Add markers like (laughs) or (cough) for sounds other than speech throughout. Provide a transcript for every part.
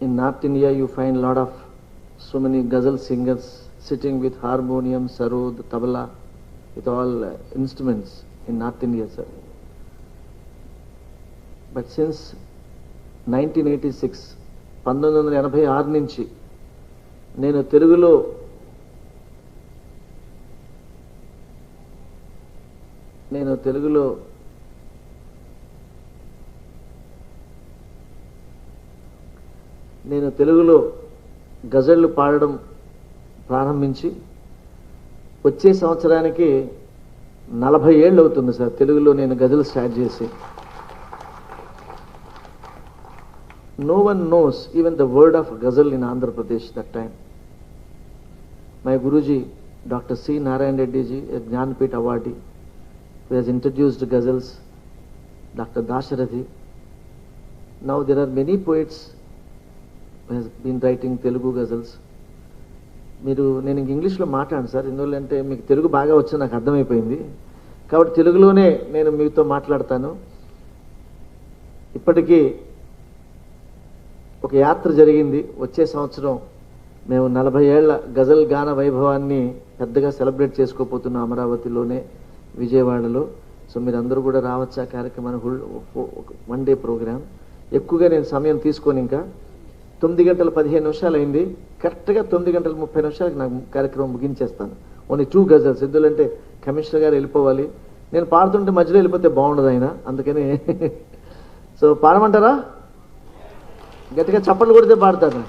in North India you find lot of so many ghazal singers sitting with harmonium, sarod, tabla, with all uh, instruments in North India, sir. But since 1986, పంతొమ్మిది వందల ఎనభై ఆరు నుంచి నేను తెలుగులో నేను తెలుగులో నేను తెలుగులో గజళ్ళు పాడడం ప్రారంభించి వచ్చే సంవత్సరానికి నలభై ఏళ్ళు అవుతుంది సార్ తెలుగులో నేను గజలు స్టార్ట్ చేసి no one knows even the word of ghazal in Andhra Pradesh that time my guruji doctor C Narayana Reddyji Jnanpith awardee who has introduced ghazals, Dr. Dasharathi. Now there are many poets he's been writing Telugu ghazals మీరు నేను ఇంక ఇంగ్లీష్లో మాట్లాడను sir. ఎందువల్లంటే మీకు తెలుగు బాగా వచ్చి నాకు అర్థమైపోయింది. కాబట్టి తెలుగులోనే నేను మీతో మాట్లాడతాను. ఇప్పటికీ ఒక యాత్ర జరిగింది. వచ్చే సంవత్సరం మేము నలభై ఏళ్ళ గజల్ గాన వైభవాన్ని పెద్దగా సెలబ్రేట్ చేసుకోపోతున్నాం అమరావతిలోనే విజయవాడలో. సో మీరు అందరూ కూడా రావచ్చు ఆ కార్యక్రమాన్ని వన్ డే ప్రోగ్రామ్. ఎక్కువగా నేను సమయం తీసుకొని ఇంకా. తొమ్మిది గంటల పదిహేను నిమిషాలు అయింది కరెక్ట్గా తొమ్మిది గంటల ముప్పై నిమిషాలకు నాకు కార్యక్రమం ముగించేస్తాను. ఓన్లీ టూ గజల్స్ ఎందుకంటే కమిషనర్ గారు వెళ్ళిపోవాలి. నేను పాడుతుంటే మధ్యలో వెళ్ళిపోతే బాగుండదు ఆయన. అందుకని సో (laughs) పాడమంటారా? గట్టిగా చప్పట్లు కొడితే పాడతాను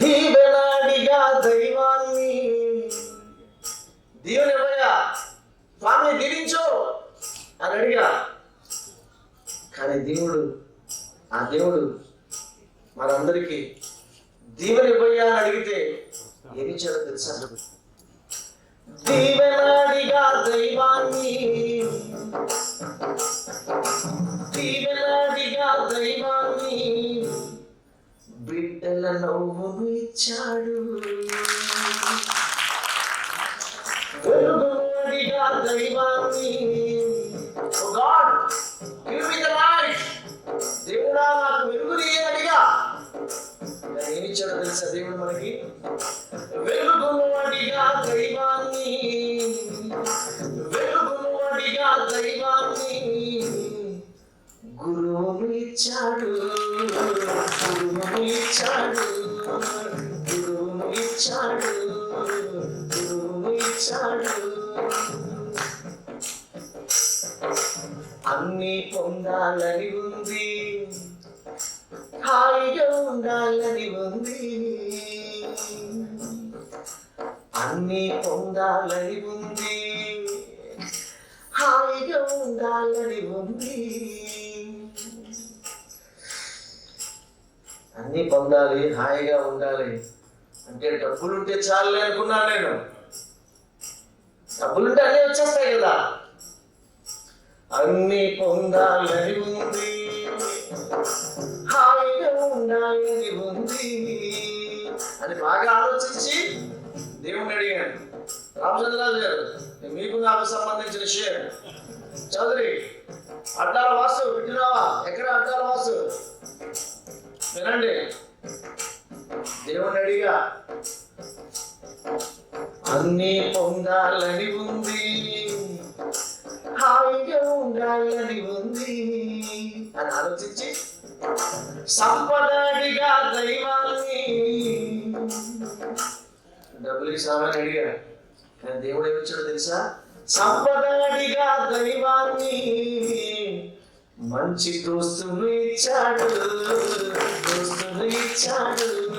దీవెనాడిగా దైవాన్ని. దీవించు అని అడిగా. కానీ దేవుడు ఆ దేవుడు మనందరికీ దీవెన ఇవ్వయ్యా అని అడిగితే ఏమి చేయాలో తెలుసా? దీవెనాడిగా దైవాన్ని దీవెనాడిగా దైవాన్ని బిడ్డల నవ్వును ఇచ్చాడు దైవాన్ని O God give me the light లేకుండా నాకు వెలుగు అడిగా. ఏమి ఇచ్చాడో తెలుసా దేవుడు మనకి? వెలుగును దైవాన్ని. వెలుగును దైవాన్ని. గురువు ఇచ్చాడు గురువు ఇచ్చాడు. ఉండాలి హాయిగా ఉండాలి. అంటే డబ్బులు ఉంటే చాలు అనుకున్నాను నేను. డబ్బులుంటే అన్నీ వచ్చేస్తాయి కదా. అన్ని పొందాలని ఉంది. హాయిగా ఉండాలని ఉంది. అని బాగా ఆలోచించి దేవుణ్ణి అడిగాను. రామచంద్రరాజు గారు మీకు నాకు సంబంధించిన విషయం. చౌదరి అడ్డాల వాసు వింటున్నావా? ఎక్కడ అడ్డాల వాసు? వినండి. దేవుని అడిగా అన్ని పొందాలని ఉంది. హాయిగా ఉండాలని ఉంది. అని ఆలోచించి సంపదడిగా దైవాన్ని. డబ్బులు ఇస్తామని అడిగాడు కానీ దేవుడు ఏమిచ్చాడో తెలుసా? సంపదడిగా దైవాన్ని మంచి దోస్తులు ఇచ్చాడు దోస్తులు ఇచ్చాడు.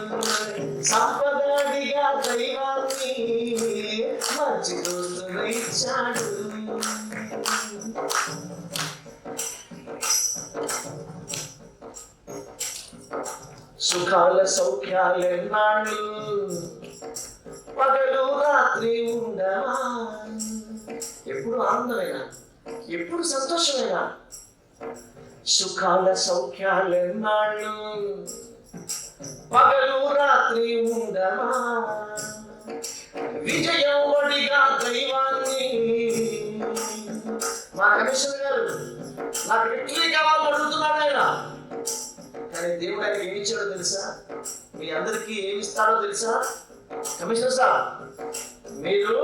సంపదాదిగా దైవాన్ని మంచి దోస్తులు ఇచ్చాడు. సుఖాల సౌఖ్యాలెన్నాళ్ళు పగలు రాత్రి ఉండవా ఎప్పుడు ఆనందమైన? ఎప్పుడు సంతోషమైన? సుఖాల సౌఖ్యాలెన్నాళ్ళు పగలు రాత్రి ఉండమా విజయం ఒడిగా దైవాన్ని. మా కమిషనర్ గారు నాకు విక్టరీ కావాలని అడుగుతున్నాడు ఆయన కానీ దేవుడు ఆయనకి ఏమి ఇచ్చాడో తెలుసా? మీ అందరికీ ఏమి ఇస్తాడో తెలుసా? కమిషనర్ సార్ మీరు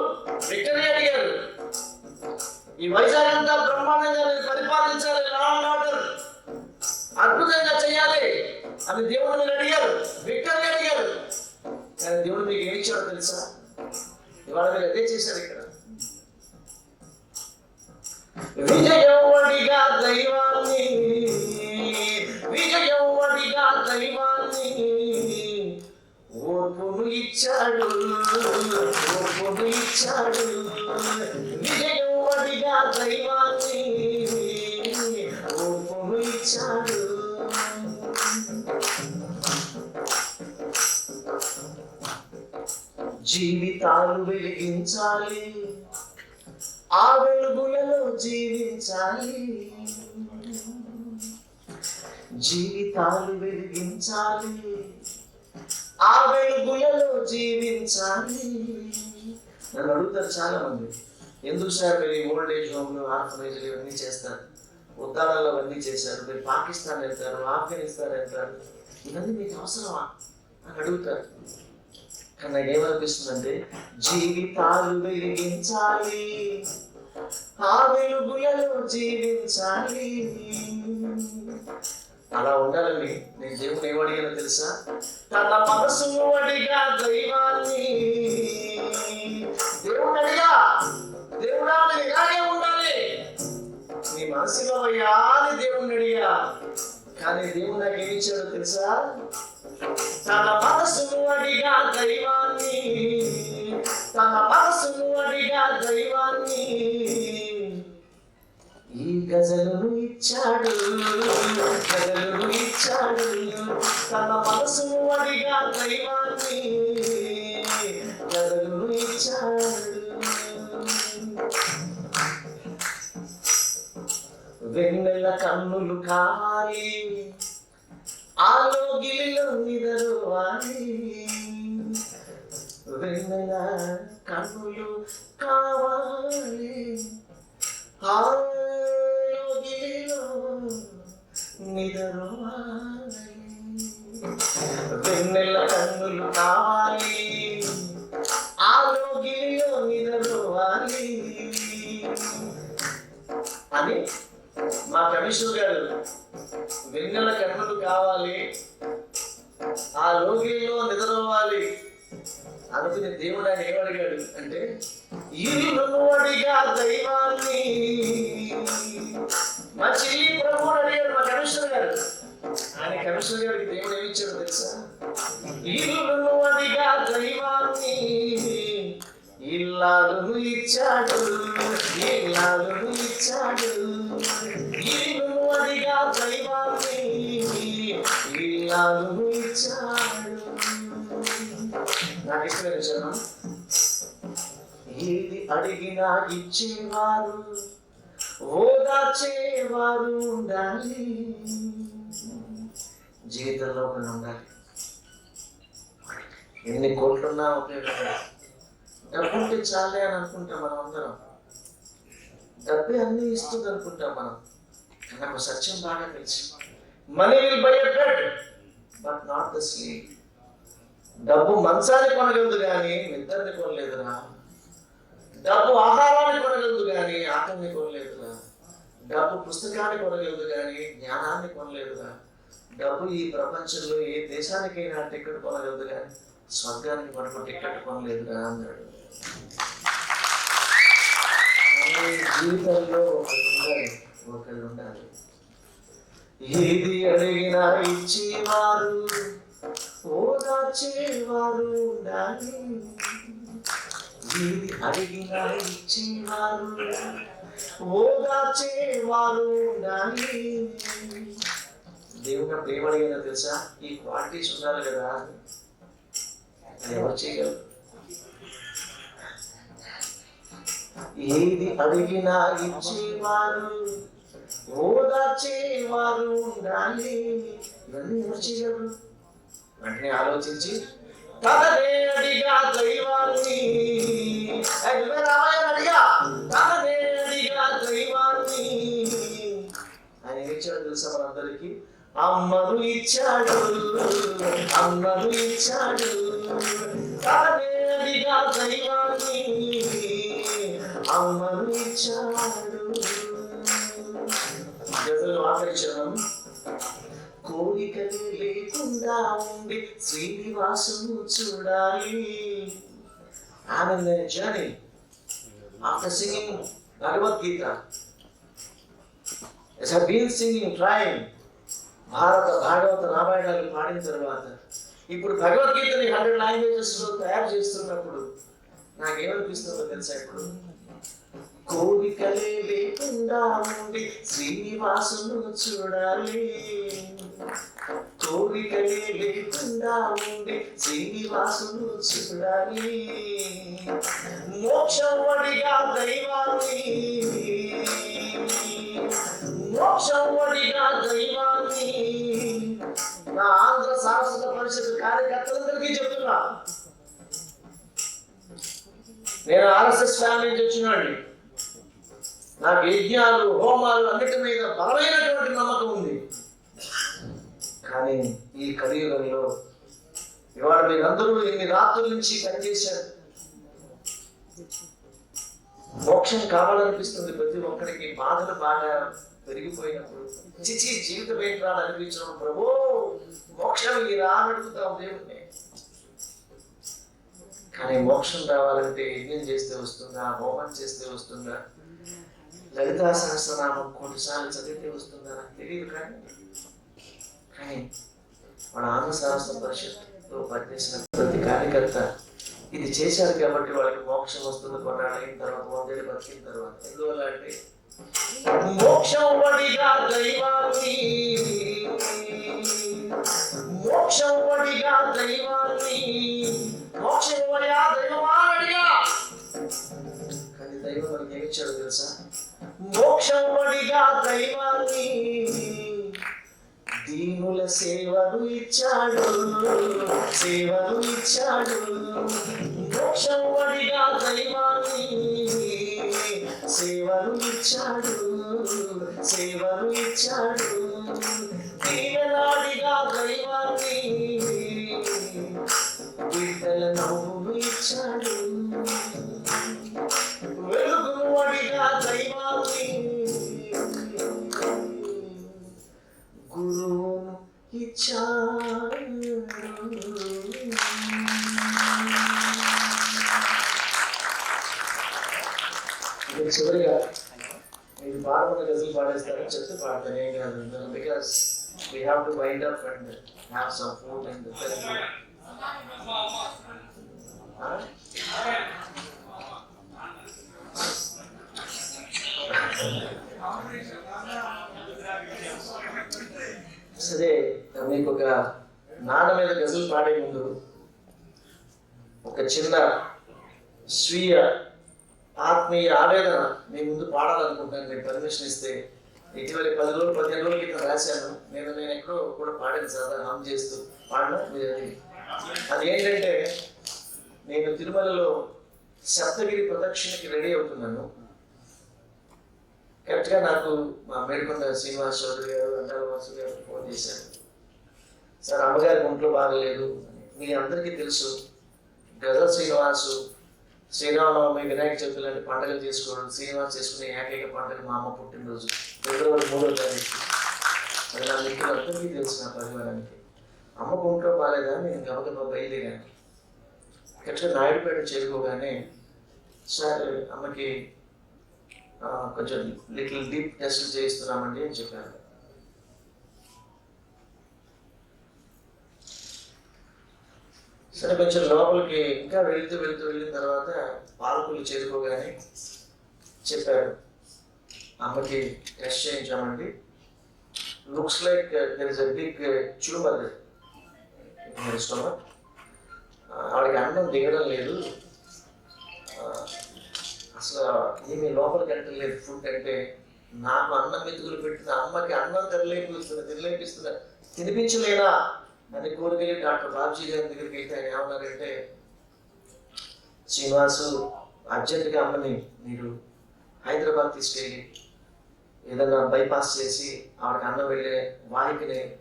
విక్టరీ అడిగారు. ఈ వైజాగ్ అంతా బ్రహ్మాండంగా పరిపాలించాలి లా అండ్ ఆర్డర్ అద్భుతంగా చేయాలి. అని దేవుడు మీరు అడిగారు. విక్టరీ అడిగారు. కానీ దేవుడు మీకు ఏమి ఇచ్చాడో తెలుసా? ఇవాళ మీరు అదే చేశారు ఇక్కడ. విజయవడిగా దైవాన్ని విజయవడిగా దైవాన్ని ఓర్పును ఇచ్చాడు ఓర్పును ఇచ్చాడు. విజయవడిగా దైవాన్ని ఓర్పును ఇచ్చాడు. జీవితాలు వెలిగించాలి. ఆ వెలుగులలో జీవించాలి. జీవితాలు వెలిగించాలి. ఆ వెలుగులలో జీవించాలి. నన్ను అడుగుతారు చాలా మంది ఎందుకు సార్ మీరు ఈ ఓల్డ్ ఏజ్ హోమ్లు ఇవన్నీ చేస్తారు? ఉద్దానాల్లో అవన్నీ చేశారు. మీరు పాకిస్తాన్ వెళ్తారు ఆఫ్ఘనిస్తాన్ వెళ్తారు. ఇవన్నీ మీకు అవసరమా? అని అడుగుతారు. కానీ నాకు ఏమనిపిస్తుందంటే జీవితాలు వెలిగించాలి. ఆ వెలుగులలో జీవించాలి. అలా ఉండాలని నేను దేవుని ఏమడిగానో తెలుసా? తన మనసును అడిగా దైవాన్ని. దేవుడు అడిగా దేవుడా ఇలాగే ఉండాలి. నీ మనసులో అయ్యా దేవుణ్ణి అడిగా. కానీ దేవుడు నాకు ఏమి ఇచ్చాడో తెలుసా? తన మనసును అడిగా దైవాన్ని. తన మనసును అడిగా దైవాన్ని. ఈ గజలను ఇచ్చాడు గజలను ఇచ్చాడు. తన మనసును అడిగా దైవాన్ని గజలను ఇచ్చాడు. వెన్నెల కన్నులు కావాలి ఆలోగిలిలో నిదరువాలి వెన్నెల కన్నులు కావాలి. ఆ ఏది అడిగినా ఇచ్చేవారు ఓదార్చేవారు ఉండాలి. జీవితంలో ఒకరు ఉండాలి. ఎన్ని కోట్లున్నా ఉపయోగపడాలి లేదు. చాలే అని అనుకుంటాం మనం అందరం. డబ్బే అన్ని ఇస్తుంది అనుకుంటాం మనం. నాకు సత్యం బాగా తెలుసు. Money will buy bed but not the sleep డబ్బు మంచాన్ని కొనగలదు కానీ నిద్రని కొనలేదురా. డబ్బు ఆహారాన్ని కొనగలదు కానీ ఆకలిని కొనలేదురా డబ్బు పుస్తకాన్ని కొనగలదు కానీ జ్ఞానాన్ని కొనలేదురా డబ్బు ఈ ప్రపంచంలో ఏ దేశానికైనా టికెట్ కొనగలదు కానీ స్వర్గానికి కొనకు టికెట్ కొనలేదురా అన్నాడు. జీవితంలో ఒకరు ఉండాలి ఒకళ్ళు ఉండాలి ఏది అడిగినా ఇచ్చేవారు ఓదార్చేవారు ఉండాలి. ఏది అడిగినా ఇచ్చేవారు ఓదార్చేవారు ఉండాలి దేవుని ప్రేమ అడిగినా తెలుసా? ఈ క్వాలిటీస్ ఉండాలి కదా. అది ఎవరు చేయగలరు? ఏది అడిగినా ఇచ్చేవారు. ఓదార్చేవారు ఉండాలి ఇవన్నీ ఎవరు చేయగలరు? వెంటనే ఆలోచించి తననే దైవాన్ని ఏ, నువ్వే దైవాన్ని ఆయన ఇచ్చాడు తెలుసా మనందరికీ? అమ్మను ఇచ్చాడు అమ్మను ఇచ్చాడు. తానే దైవాన్ని అమ్మను ఇచ్చాడు. గజలు ఆకర్షణం కోరికలే ఆనందంగా ఉండి శ్రీనివాసును చూడాలి. Ananda journey after singing Bhagavadgita. Has been singing train Bharata Bhagavata రామాయణాలు పాడిన తర్వాత. ఇప్పుడు భగవద్గీతని హండ్రెడ్ లాంగ్వేజెస్లో తయారు చేస్తున్నప్పుడు నాకేమనిపిస్తుందో తెలుసా ఇప్పుడు? కోరికలే లేకుండా ఉండి శ్రీనివాసును చూడాలి. కోరికలే లేకుండా ఉండి శ్రీనివాసును చూడాలి. మోక్షవడిగా దైవాన్ని మోక్షవడిగా దైవాన్ని నా ఆంధ్ర సారస్వత పరిషత్ కార్యకర్తలందరికీ చెప్తున్నా. నేను ఆర్ఎస్ఎస్ ఫ్యామిలీ నుంచి వచ్చినాడు నాకు యజ్ఞాలు హోమాలు అన్నిటి మీద బలమైనటువంటి నమ్మకం ఉంది. కానీ ఈ కలియుగంలో ఇవాళ మీరందరూ ఎన్ని రాత్రుల నుంచి పనిచేశారు. మోక్షం కావాలనిపిస్తుంది ప్రతి ఒక్కరికి. బాధలు బాగా పెరిగిపోయినప్పుడు చిచి జీవితం ఏంటి రా అనిపించడం. ప్రభు మోక్షం ఈ రానడుగుతాం అని కానీ మోక్షం రావాలంటే యజ్ఞం చేస్తే వస్తుందా? హోమం చేస్తే వస్తుందా? లలితా సహస్రనామం కొన్నిసార్లు చదివితే వస్తుందా? నాకు తెలియదు కానీ కానీ మన ఆంధ్ర సహస్ర పరిషత్లో పనిచేసిన ప్రతి కార్యకర్త ఇది చేశారు కాబట్టి వాళ్ళకి మోక్షం వస్తుంది కొన్నాళ్ళు అయిన తర్వాత వందేళ్ళు బతికిన తర్వాత. ఎందువల్ల అంటే మోక్షం వడిగా దైవాన్ని మోక్షం వడిగా దైవాన్ని we have to wind up and have some food and సరే మీకు ఒక నాన్న మీద గజలు పాడే ముందు ఒక చిన్న స్వీయ ఆత్మీయ ఆవేదన మీ ముందు పాడాలనుకుంటాను నేను పర్మిషన్ ఇస్తే ఇటీవల పది రోజులు పదిహేను రోజుల క్రితం రాశాను. నేను నేను ఎక్కడో కూడా పాడాను సాధారణ హామ్ చేస్తూ పాడడం అది ఏంటంటే నేను తిరుమలలో సప్తగిరి ప్రదక్షిణకి రెడీ అవుతున్నాను. కరెక్ట్గా నాకు మా మేడికొండ శ్రీనివాస్ చౌదరి గారు అంటాల వాసు గారు ఫోన్ చేశారు. సార్ అమ్మగారి ఒంట్లో బాగలేదు. మీ అందరికీ తెలుసు గజ శ్రీనివాసు శ్రీరామనవమి వినాయక చవితి లాంటి పండుగలు చేసుకోవడం శ్రీనివాస్ చేసుకునే ఏకైక పండుగ మా అమ్మ పుట్టినరోజు. ఫిబ్రవరి మూడో తారీఖు. అది నా మిత్రులందరికీ తెలుసు నా పరివారానికి. అమ్మకు ఒంట్లో బాగాలేదా నేను గబగబా బయలుదేరాను. కరెక్ట్గా నాయుడుపేట చేరుకోగానే సార్ అమ్మకి కొంచెం లిటిల్ డీప్ టెస్ట్ చేయిస్తున్నామండి అని చెప్పారు. సరే కొంచెం లోపలికి ఇంకా వెళుతూ వెళుతూ వెళ్ళిన తర్వాత పాలకులు చేరుకోగానే చెప్పారు. అమ్మకి test చేయించామండి. Looks like there is a big tumour stomach ఆవిడకి అన్నం దిగడం లేదు. Uh, అసలు ఏమి లోపలికి లేదు. ఫుడ్ అంటే నాకు అన్నం మెతుకులు పెట్టిన అమ్మకి అన్నం తెరలేపిస్తుంది తినలేపిస్తున్నా తినిపించలేనా అని కోరికలు డాక్టర్ బాబ్జీ గారి దగ్గరికి వెళ్తే ఆయన ఏమన్నారంటే శ్రీనివాసు అర్జెంటుగా అమ్మని మీరు హైదరాబాద్ తీసుకెళ్ళి ఏదన్నా బైపాస్ చేసి ఆవిడకి అన్నం వెళ్ళే వాహికని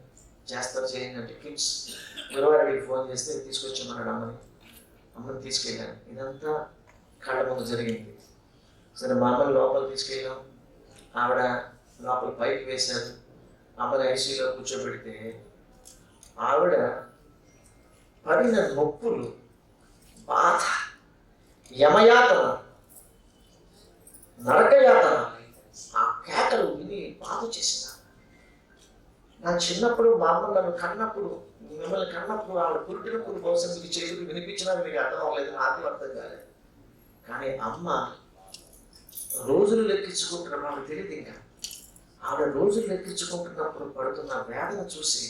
చేస్తారు చేయండి అంటే కిమ్స్ గురువారికి ఫోన్ చేస్తే తీసుకొచ్చామన్నాడు అమ్మని. అమ్మని తీసుకెళ్ళాను. ఇదంతా కళ్ళ ముందు జరిగింది. సరే మా అమ్మని లోపల తీసుకెళ్ళాం. ఆవిడ లోపల పైకి వేశారు. అమ్మని ఐసీలో కూర్చోబెడితే ఆవిడ పడిన నొప్పులు బాధ యమయాతన నరకయాతన ఆ కేకలు విని బాధ చేసిన నా చిన్నప్పుడు మా అమ్మ నన్ను కన్నప్పుడు మిమ్మల్ని కన్నప్పుడు ఆవిడ పుట్టినప్పుడు కోసం మీకు చేతులు వినిపించినా మీకు అర్థం అవ్వలేదు నాకు అర్థం కాలేదు. కానీ అమ్మ రోజులు లెక్కించుకుంటున్న మాకు తెలియదు ఇంకా. ఆవిడ రోజులు లెక్కించుకుంటున్నప్పుడు పడుతున్న వేదన చూసి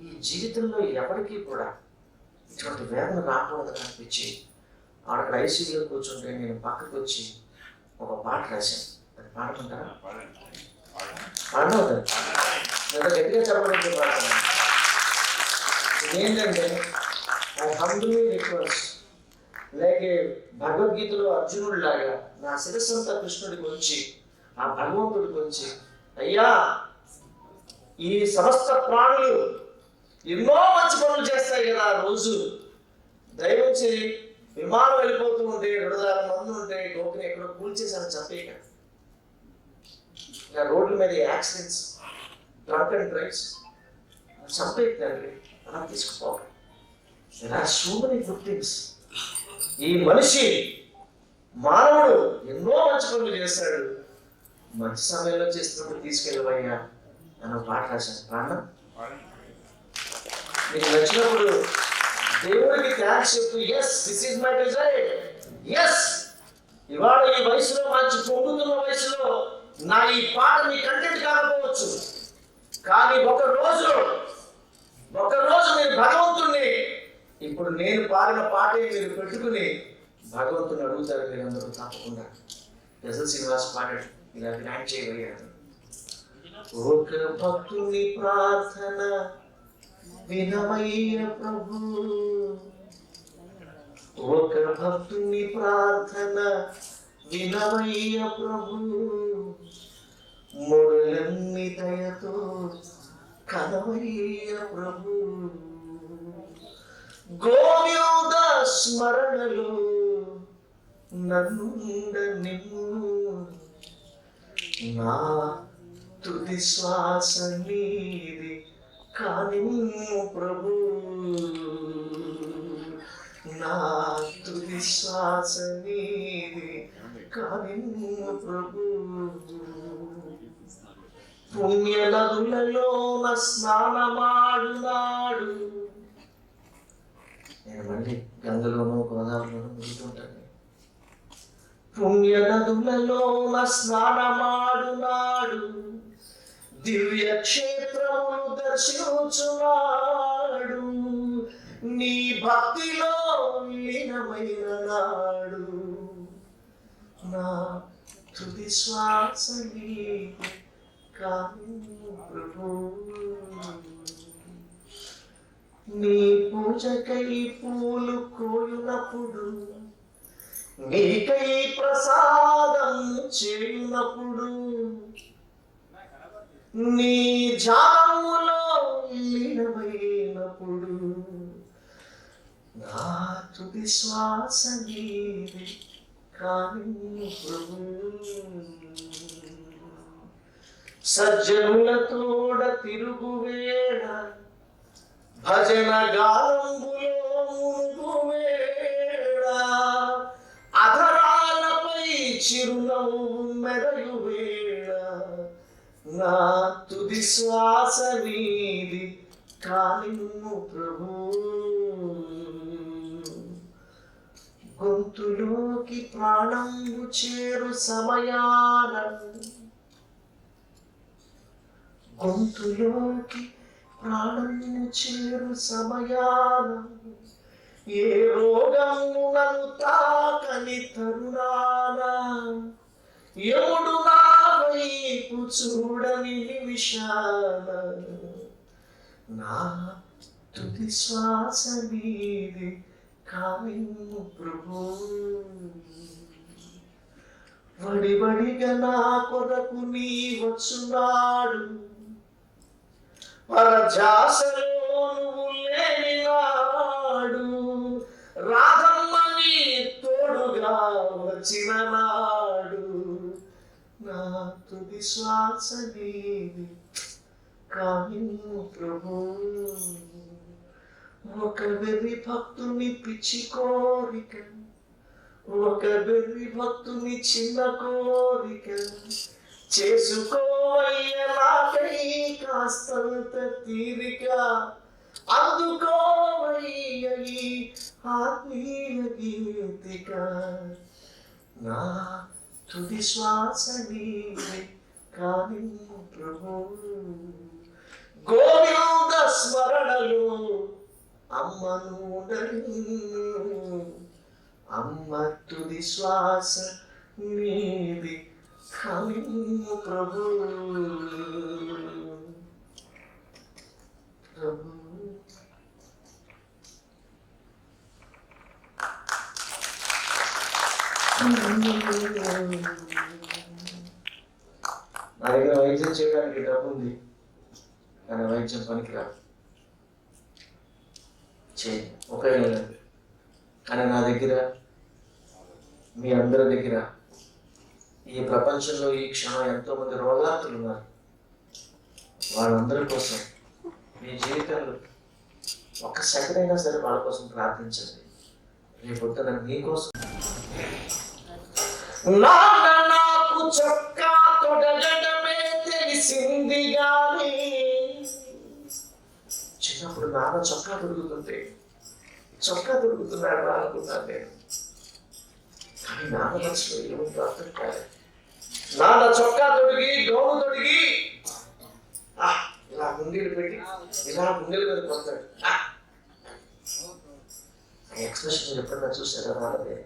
ఈ జీవితంలో ఎవరికీ కూడా ఇటువంటి వేదన రాకూడదని అనిపించి ఆవిడ ఐసీయూలో కూర్చుంటే నేను పక్కకు వచ్చి ఒక పాట రాశాను. పాడుకుంటారా పాడవద్దు గట్టిగా చెప్పడానికి రిక్వెస్ట్ భగవద్గీతలో అర్జునుడు లాగా నా శిరస్సంతా కృష్ణుడికి వచ్చి ఆ భగవంతుడికి వచ్చి అయ్యా ఈ సమస్త ప్రాణులు ఎన్నో మంచి పనులు చేస్తాయి కదా ఆ రోజు. దయవుంచి విమానం వెళ్ళిపోతూ ఉంటే రెండు మంది ఉంటే గోపిని ఎక్కడో కూల్చేసాను చంపేయక ఇలా రోడ్ల మీద యాక్సిడెంట్స్ డ్రంక్ అండ్ డ్రైవ్స్ చంపేయక మనం అలా తీసుకుపోవాలి. ఇలా సో మెనీ గుడ్ థింగ్స్ ఈ మనిషి మానవుడు ఎన్నో మంచి పనులు చేస్తాడు మంచి సమయంలో చేస్తున్నప్పుడు తీసుకెళ్ళవయ్యా అని ఒక పాట రాశాను ప్రాణం మీకు నచ్చినప్పుడు దేవుడికి థ్యాంక్స్ చెప్తూ yes this is my desire yes ఇవాళ ఈ వయసులో మంచి పొంగుతున్న వయసులో నా ఈ పాట మీ కంటెంట్ కాకపోవచ్చు. కానీ ఒక రోజు ఒక రోజు మీరు భగవంతుణ్ణి ఇప్పుడు నేను పాడిన పాటే మీరు పెట్టుకుని భగవంతుని అడుగుతారు మీరందరూ తప్పకుండా. ఎస్ఎల్ శ్రీనివాస్ పాడాడు ఇలా గ్రాండ్ చేయగలిగాడు ఒక భక్తుని ప్రార్థన వినమయ్య ప్రభు. ఒక భక్తుని ప్రార్థన వినమయ్య ప్రభు. మురళన్ని దయతో కదవయ్య ప్రభు. గోవ్యోద స్మరణలు నన్నుండ నిన్ను నా తుది శ్వాస నీది కాని ప్రభు. నా తుది శ్వాస నీది కాని ప్రభు. పుణ్యనదులలోన స్నానమాడునాడు. నేను మళ్ళీ గంగలోనూ గోదావరిలోనూ ముగుతుంటాను పుణ్య నదులలోన స్నానమాడునాడు. దివ్య క్షేత్రమును దర్శించున్నాడు నీ భక్తిలో లీనమైన నాడు. నా తుది శ్వాస నీకు ప్రభు నీ పూజకై పూలు కోయునప్పుడు నీకై ప్రసాదం చేయునప్పుడు నీ జాములో లీనమైనప్పుడు నా తుది శ్వాస నీది కాని ప్రభు సజ్జనులతోడ తిరుగువేళ భజన గాలంబులో మునుగు అధరాలపై చిరునవ్వు మెదలు వేళ నా తుది శ్వాస నీది కాలిము ప్రభు. గొంతులోకి ప్రాణంబు చేరు సమయాన గొంతులోకి ప్రాణము చేరు సమయాన ఏ రోగము నన్ను తాకని తరుణాన ఎముడు నా వైపు చూడని నిమిషాన నా తుది శ్వాస మీది కాలిము ప్రభు. వడివడిగా నా కొరకు నీ వచ్చున్నాడు. పరధ్యాసలో నువ్వు లేని నాడు రాధమ్మని తోడుగా వచ్చిన నాడు. నా తుది శ్వాస నీది కానీ ప్రభు. ఒక వెర్రి భక్తుని పిచ్చి కోరిక ఒక వెర్రి భక్తుని చిన్న కోరిక. చేసుకో చేసుకోవయ్య నాకై కాస్తంత తీరిక అందుకోవయ్య ఈ ఆత్మీయ గీతిక నా తుది శ్వాస నీవే కానీ ప్రభు. గోవింద స్మరణలు అమ్మను అమ్మ తుది శ్వాస నీది ప్రభు ప్రభు నా దగ్గర వైద్యం చేయడానికి డబ్బు ఉంది. కానీ వైద్యం పనికిరా చే ఉపయోగం కానీ నా దగ్గర మీ అందరి దగ్గర ఈ ప్రపంచంలో ఈ క్షణం ఎంతో మంది రోగాతులు ఉన్నారు. వాళ్ళందరి కోసం మీ జీవితంలో ఒక్క సెకండ్ అయినా సరే వాళ్ళ కోసం ప్రార్థించండి. రేపు మీకోసం నాకు చొక్కా తొడగడమే తెలిసింది గాని చిన్నప్పుడు నాన్న చొక్కా దొరుకుతుంటే చొక్కా దొరుకుతున్నాడు అనుకున్నాను నేను. నాన్న మనసులో ఏముందో? అర్థం కాలేదు నాన్న చొక్కా తొడిగి గౌను తొడిగి. ఇలా ముందీలు పెట్టి ఇలా ముందీలు మీద కొడతాడు. ఎక్స్ప్రెషన్ ఎప్పుడన్నా చూసారా? నాన్నదే.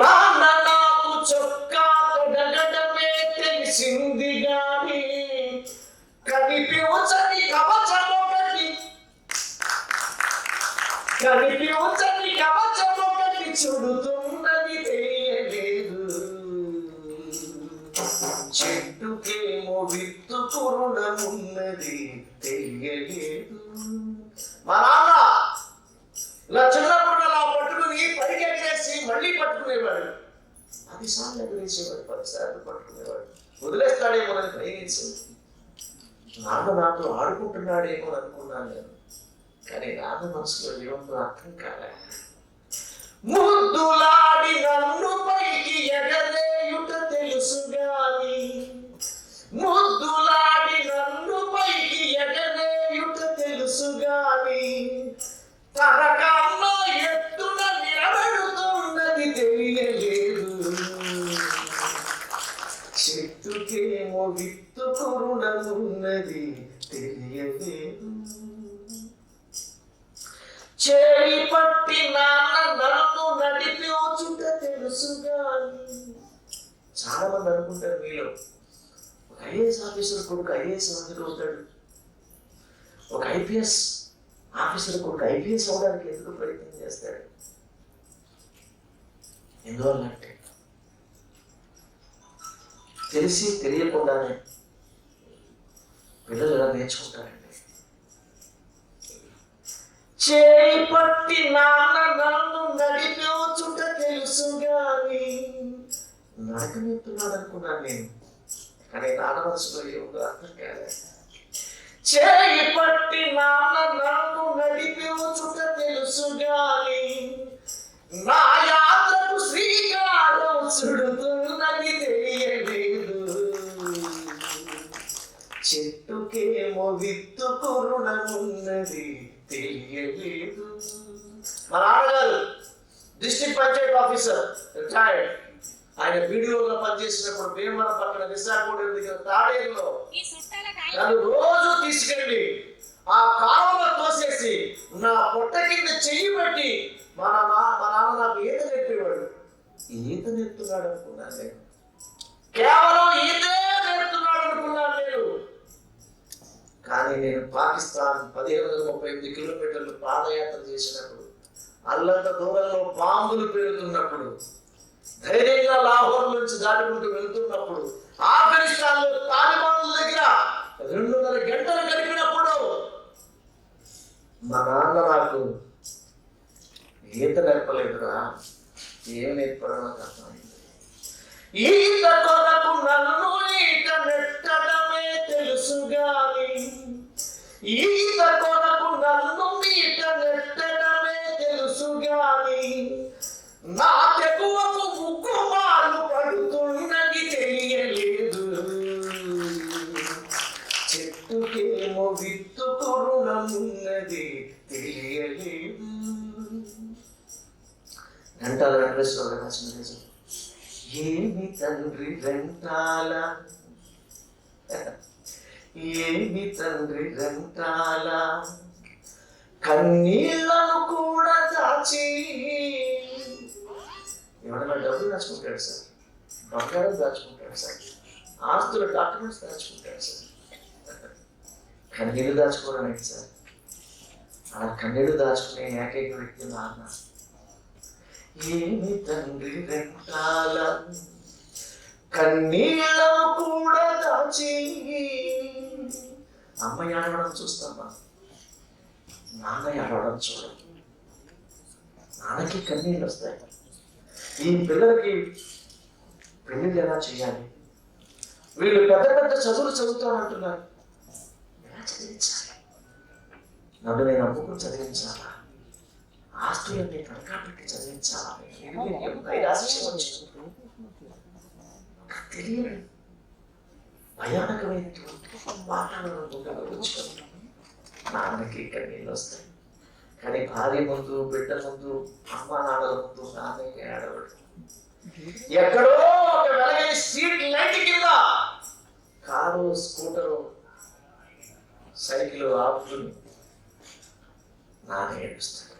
నాన్న నాకు చొక్కా తొడగడమే తెలిసింది గాని కనిపించని కవచం ఒకటి. కనిపించని కవచం ఒకటి చుడుతున్నది తెలియలేదు. చెట్టుకేమో విత్తు కురుణమున్నది తెలియలేదు. మా నాన్న ఇలా చిన్నప్పుడు అలా పట్టుకుని పైకి ఎగరేసి మళ్ళీ పట్టుకునేవాడు. పది సార్లు ఎగరేసేవాడు పది సార్లు పట్టుకునేవాడు. వదిలేస్తాడేమోనని ప్రయత్నించింది నాన్న నాతో ఆడుకుంటున్నాడేమో అనుకున్నాను నేను. కానీ నాన్న మనసులో ఏముందో అర్థం కాలే. ముద్దులాడి నన్ను పైకి ఎగరేయుట తెలుసు గాని. ముద్దులాడి నన్ను పైకి ఎగరేయుట తెలుసు గాని. తన ఎత్తున నిలబడుతున్నది తెలియలేదు. చెట్టుకేమో విత్తు కురుణమున్నది తెలియలేదు. చేయి పట్టి నాన్న నన్ను నడిపించుట తెలుసు గాని చాలా మంది అనుకుంటారు మీలో ఒక ఐఏఎస్ ఆఫీసర్ కొడుకు ఐఏఎస్ ఆఫీసర్ అవుతాడు ఒక ఐపీఎస్ ఆఫీసర్ కొడుకు ఐపీఎస్ అవడానికి ఎందుకు ప్రయత్నం చేస్తాడు? ఎందువల్ల అంటే తెలిసి తెలియకుండానే పిల్లలు ఎలా నేర్చుకుంటారండి? చేయి పట్టి నాన్న నన్ను నడిపించుట తెలుసు గాని నాకు నడకనెత్తున్నాడు అనుకున్నాను నేను. కానీ నాన్న మనసులో ఏముందో అర్థం కాలే చేయి పట్టి నాన్న నన్ను నడిపించుట తెలుసు గాని నా కురుణమున్నది తెలియలేదు. మా నాన్నగారు డిస్ట్రిక్ట్ పంచాయత్ ఆఫీసర్ రిటైర్డ్. ఆయన వీడియోలో పనిచేసినప్పుడు భీమవరం పక్కన విశాఖపట్నం దగ్గర తాడేరులో నన్ను రోజు తీసుకెళ్ళి ఆ కాలంలో తోసేసి నా పొట్ట కింద చెయ్యి పెట్టి మా నాన్న మా నాన్న నాకు ఈత నేర్పేవాడు. ఈత నేర్పుతున్నాడు అనుకున్నాను నేను. కేవలం ఈతే నేర్పుతున్నాడు అనుకున్నాను నేను కానీ నేను పాకిస్తాన్ పదిహేను వందల ముప్పై ఎనిమిది కిలోమీటర్లు పాదయాత్ర చేసినప్పుడు అల్లంత దూరంలో బాంబులు పెరుగుతున్నప్పుడు ధైర్యంగా లాహోర్ నుంచి దాటుకుంటూ వెళ్తున్నప్పుడు ఆఫ్ఘనిస్తాన్లో తాలిబాన్ల దగ్గర రెండున్నర గంటలు గడిపినప్పుడు మా నాన్న నాకు ఈత నేర్పలేదురా ఏం నేర్పడో నాకు అర్థమైంది. ఈత కొరకు నన్ను ఈత నెట్టడం తెలుసు గాని ఈత కొరకు నన్ను మీట నెట్టడమే తెలుసు గాని నా తెగువకు ముక్కుమాలు పడుతున్నది తెలియలేదు. చెట్టుకేమో విత్తు కొరుణమున్నది తెలియలేదు. గంటాల వెంకటేశ్వర గారు నిజం. ఏమి తండ్రి వెంటాల ఏమి తండ్రి వెంటాల కన్నీళ్ళను కూడా దాచి ఎవడన్నా డబ్బులు దాచుకుంటాడు సార్? బంగారం దాచుకుంటాడు సార్? ఆస్తుల డాక్యుమెంట్స్ దాచుకుంటాడు సార్? కన్నీళ్ళు దాచుకోవడం సార్? ఆ కన్నీళ్ళు దాచుకునే ఏకైక వ్యక్తి నాన్న ఏమి తండ్రి వెంటాల కన్నీళ్ళను కూడా దాచి. అమ్మ ఏడవడం చూస్తామా? నాన్న ఏడవడం చూడం నాన్నకి కన్నీళ్ళు వస్తాయి. ఈ పిల్లలకి పెళ్ళిళ్ళు ఎలా చేయాలి? వీళ్ళు పెద్ద పెద్ద చదువులు చదువుతామంటున్నారు ఎలా చదివించాలి? నన్ను నేను అమ్ముకుని చదివించాలా? ఆస్తులన్నీ కనకా పెట్టి చదివించాలా? ఎంత తెలియదు. భయానకమైనటువంటి వాతావరణం గుండెలో వచ్చుకొని నాన్నకి కన్నీళ్ళు వస్తాయి. కానీ భార్య ముందు బిడ్డ ముందు అమ్మ నాన్నల ముందు నాన్నకి ఆడవాడు ఎక్కడో ఒక వెలగని స్ట్రీట్ లైట్ కింద కారు స్కూటరు సైకిల్ ఆపుతుంది నాన్న ఏడుస్తాడు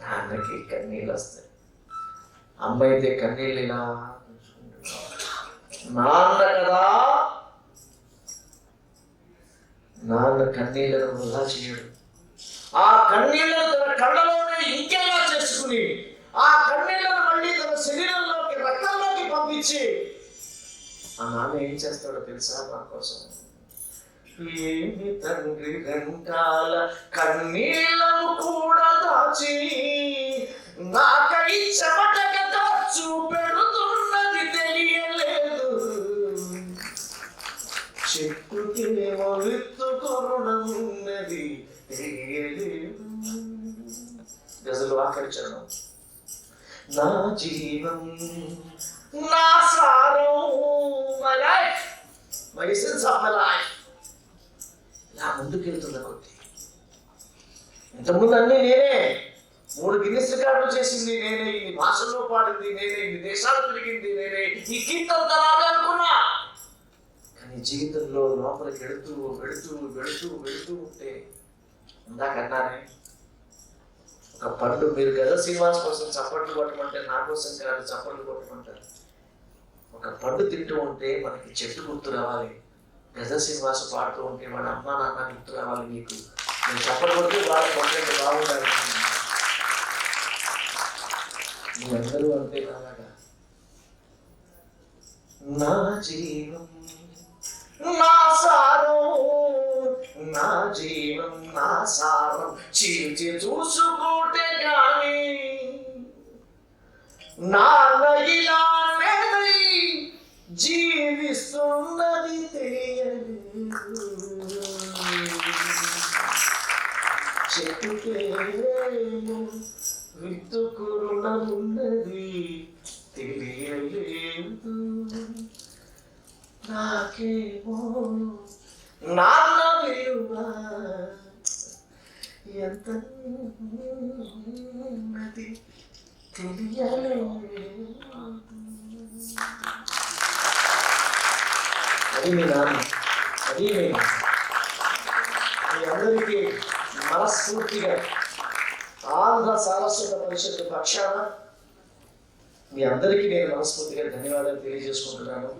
నాన్నకి కన్నీళ్ళు వస్తాయి అమ్మ అయితే కన్నీళ్ళు ఇలా నాన్న కదా నాన్న కన్నీళ్ళను వృధా చేయడు. ఆ కన్నీళ్ళను తన కళ్ళలోనే ఇంకెలా చేసుకుని ఆ కన్నీళ్ళను మళ్ళీ తన శరీరంలోకి రక్తంలోకి పంపించి ఆ నాన్న ఏం చేస్తాడో తెలుసా నా కోసం? ఏమి తండ్రి వెంటాల కన్నీళ్ళను కూడా దాచి నాకై చెమటగా చూపే విత్తు కొరుణమున్నది. గజలు ఆఖరి చరణం. నా జీవం నా సారం my life my essence of my life ఇలా ముందుకెళ్తున్న కొద్ది ఇంతకుముందు అన్నీ నేనే. మూడు గిన్నెస్ రికార్డులు చేసింది నేనే ఇన్ని భాషల్లో పాడింది నేనే ఇన్ని దేశాలు తిరిగింది నేనే ఈ కీర్తన తనాలి అనుకున్నా. నీ జీవితంలో లోపలికి వెళుతూ వెళుతూ వెళుతూ వెళుతూ ఉంటే ఇందాక అన్నానే ఒక పండు మీరు గద శ్రీనివాస్ కోసం చప్పట్లు కొట్టమంటే నా కోసం కాదు చప్పట్లు కొట్టమంటారు. ఒక పండు తింటూ ఉంటే మనకి చెట్టు గుర్తు రావాలి. గజ శ్రీనివాస్ పాడుతూ ఉంటే వాడు అమ్మ నాన్న గుర్తు రావాలి మీకు. నేను చప్పట్లు కొడితే బాగా కొట్టండి బాగుండాలి. నువ్వెందరూ అంతే అలాగా నా జీవం నా సారం నా జీవం నా సారం చీల్చి చూసుకుంటే గాని నాన్న ఇలా జీవిస్తున్నది తెలియదు. చెట్టుకేమో విత్తుకురుణమున్నది తెలియలేదు. నాకేమో నాన్న విలువ ఎంత ఉన్నది తెలియలేదు అది మీ నాన్న. అది మీ మీ అందరికీ మనస్ఫూర్తిగా ఆంధ్ర సారస్వత పరిషత్ పక్షాన మీ అందరికీ నేను మనస్ఫూర్తిగా ధన్యవాదాలు తెలియజేసుకుంటున్నాను.